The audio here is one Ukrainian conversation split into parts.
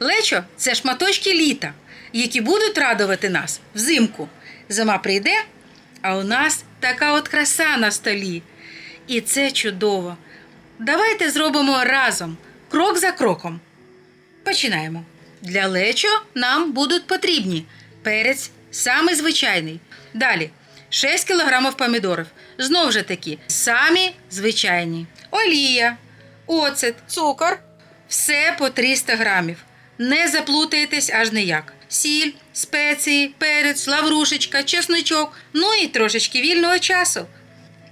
Лечо це шматочки літа, які будуть радувати нас взимку. Зима прийде, а у нас така от краса на столі. І це чудово. Давайте зробимо разом, крок за кроком. Починаємо. Для лечо нам будуть потрібні перець, самий звичайний. Далі 6 кг помідорів. Знову ж таки, самі звичайні. Олія, оцет, цукор. Все по 300 грамів. Не заплутаєтесь аж ніяк. Сіль, спеції, перець, лаврушечка, чесничок, ну і трошечки вільного часу.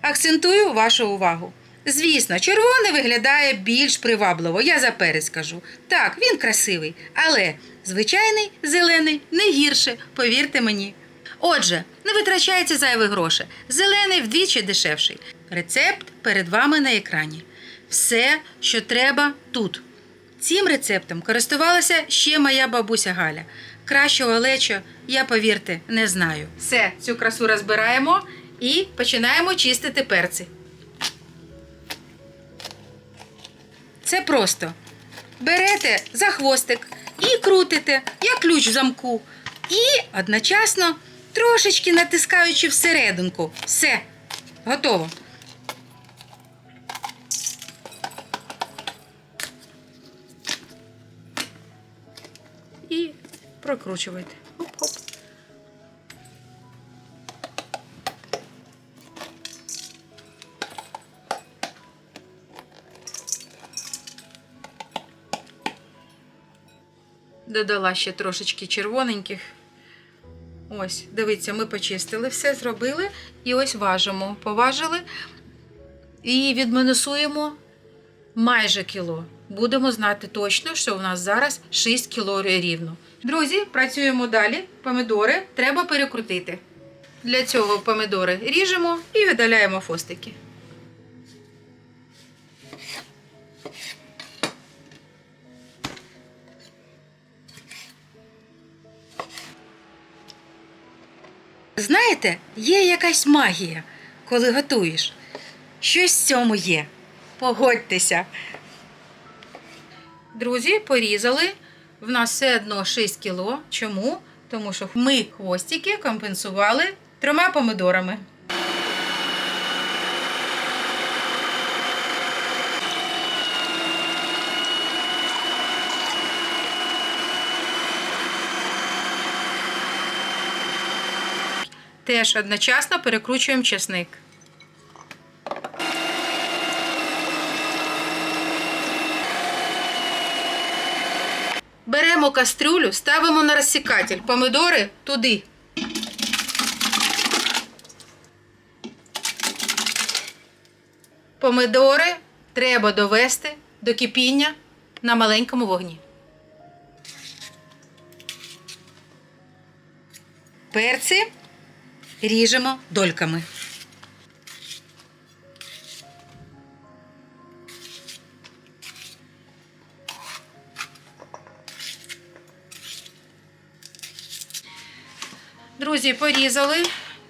Акцентую вашу увагу. Звісно, червоний виглядає більш привабливо, я за перець кажу. Так, він красивий, але звичайний зелений не гірше, повірте мені. Отже, не витрачається зайві гроші. Зелений вдвічі дешевший. Рецепт перед вами на екрані. Все, що треба тут. Цим рецептом користувалася ще моя бабуся Галя. Кращого лечо, я повірте, не знаю. Все, цю красу розбираємо і починаємо чистити перці. Це просто. Берете за хвостик і крутите, як ключ в замку. І одночасно трошечки натискаючи всерединку. Все, готово. І прокручуйте. Хоп-хоп. Додала ще трошечки червоненьких. Ось, дивіться, ми почистили, все зробили. І ось важимо. Поважили і відмінусуємо майже кіло. Будемо знати точно, що у нас зараз 6 кіло рівно. Друзі, працюємо далі. Помідори треба перекрутити. Для цього помідори ріжемо і видаляємо фостики. Знаєте, є якась магія, коли готуєш. Щось в цьому є. Погодьтеся. Друзі, порізали. В нас все одно 6 кіло. Чому? Тому що ми хвостики компенсували трьома помидорами. Теж одночасно перекручуємо чесник. Беремо кастрюлю, ставимо на розсікатель. Помидори туди. Помидори треба довести до кипіння на маленькому вогні. Перці ріжемо дольками. Друзі, порізали.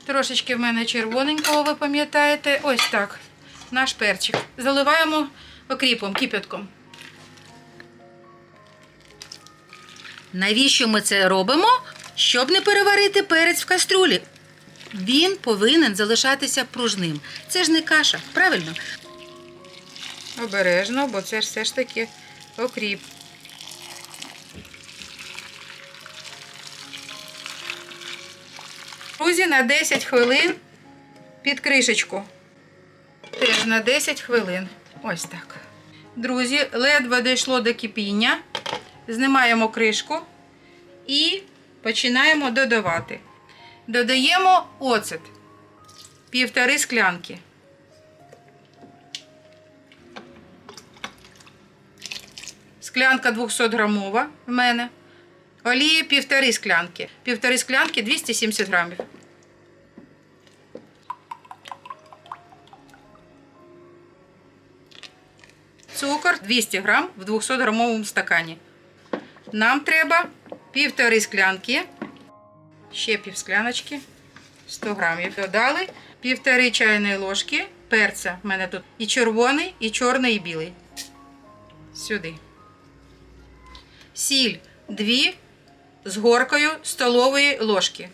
Трошечки в мене червоненького, ви пам'ятаєте. Ось так. Наш перчик. Заливаємо окріпом, кипятком. Навіщо ми це робимо? Щоб не переварити перець в каструлі. Він повинен залишатися пружним. Це ж не каша, правильно? Обережно, бо це ж все ж таки окріп. Друзі, на 10 хвилин під кришечку. Теж на 10 хвилин. Ось так. Друзі, ледве дійшло до кипіння. Знімаємо кришку і починаємо додавати. Додаємо оцет. Півтори склянки. Склянка 200 грамова в мене. Олії півтори склянки. Півтори склянки 270 грамів. Цукор 200 грам в 200 грамовому стакані. Нам треба півтори склянки, ще пів скляночки, 100 грамів. Додали півтори чайної ложки перця. У мене тут і червоний, і чорний, і білий. Сюди. сіль 2 з горкою столової ложки.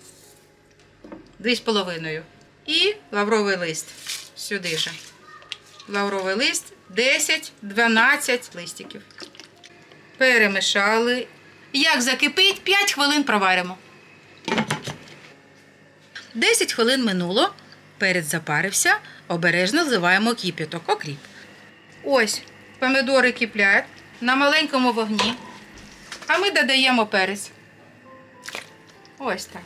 Дві з половиною. І лавровий лист. Сюди же. Лавровий лист 10-12 листиків. Перемішали. Як закипить, 5 хвилин проваримо. 10 хвилин минуло. Перець запарився, обережно вливаємо кип'яток, окріп. Ось помідори киплять на маленькому вогні. А ми додаємо перець. Ось так.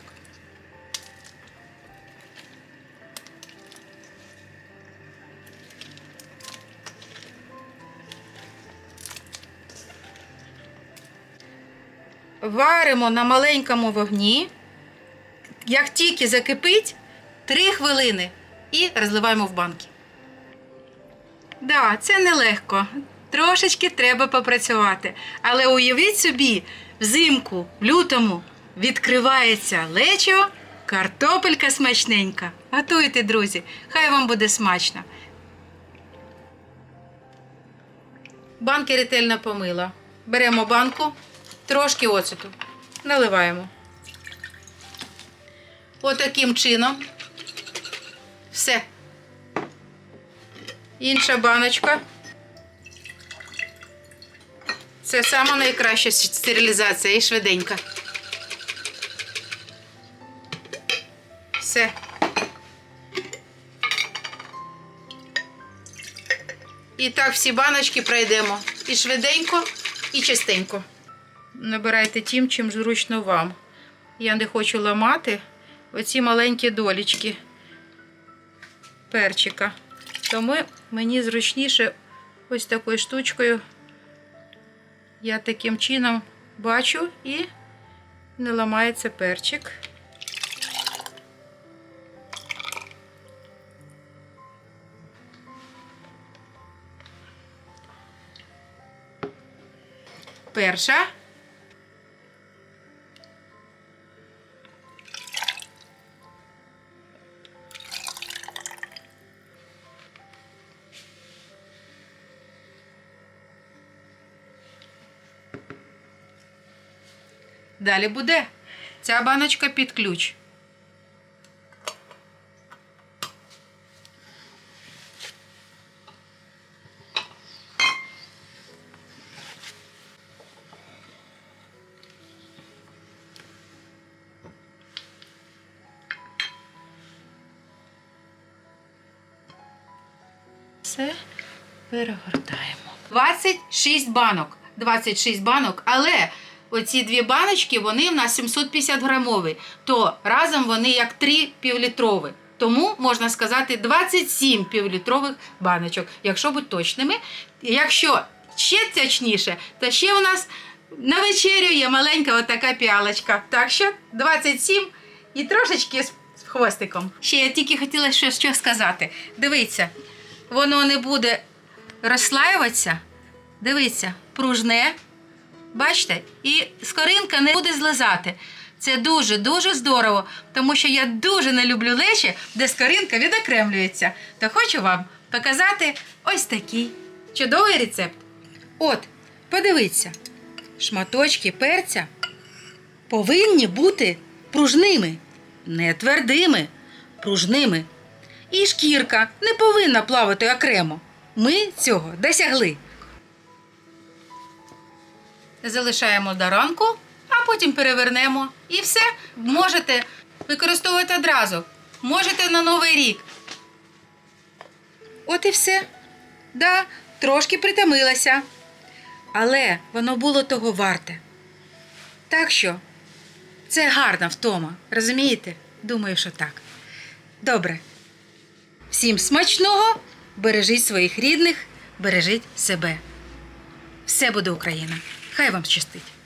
Варимо на маленькому вогні. Як тільки закипить, 3 хвилини і розливаємо в банки. Да, це нелегко. Трошечки треба попрацювати. Але уявіть собі, взимку, в лютому відкривається лечо, картопелька смачненька. Готуйте, друзі, хай вам буде смачно. Банки ретельно помила. Беремо банку, трошки оцету, наливаємо. Отаким чином. Все. Інша баночка. Це сама найкраща стерилізація і швиденька. Все. І так всі баночки пройдемо. І швиденько, і чистенько. Набирайте тим, чим зручно вам. Я не хочу ламати оці маленькі долічки перчика. Тому мені зручніше ось такою штучкою. Я таким чином бачу і не ламається перчик. Перша. Далі буде ця баночка під ключ. Все перегортаємо. 26 банок. 26 банок, але оці дві баночки, вони в нас 750 грамові, то разом вони як 3 півлітрові. Тому можна сказати 27 півлітрових баночок, якщо бути точними. Якщо ще точніше, то ще у нас на вечерю є маленька отака піалочка. Так що 27 і трошечки з хвостиком. Ще я тільки хотіла що, що сказати. Дивіться, воно не буде розслаюватися. Дивіться, пружне. Бачите? І скоринка не буде злизати. Це дуже-дуже здорово, тому що я дуже не люблю лечі, де скоринка відокремлюється. То хочу вам показати ось такий чудовий рецепт. От, подивіться, шматочки перця повинні бути пружними, не твердими, пружними. І шкірка не повинна плавати окремо. Ми цього досягли. Залишаємо до ранку, а потім перевернемо. І все можете використовувати одразу. Можете на Новий рік. От і все. Да, трошки притомилася. Але воно було того варте. Так що це гарна втома. Розумієте? Думаю, що так. Добре. Всім смачного, бережіть своїх рідних, бережіть себе. Все буде Україна. Хай вам щастить.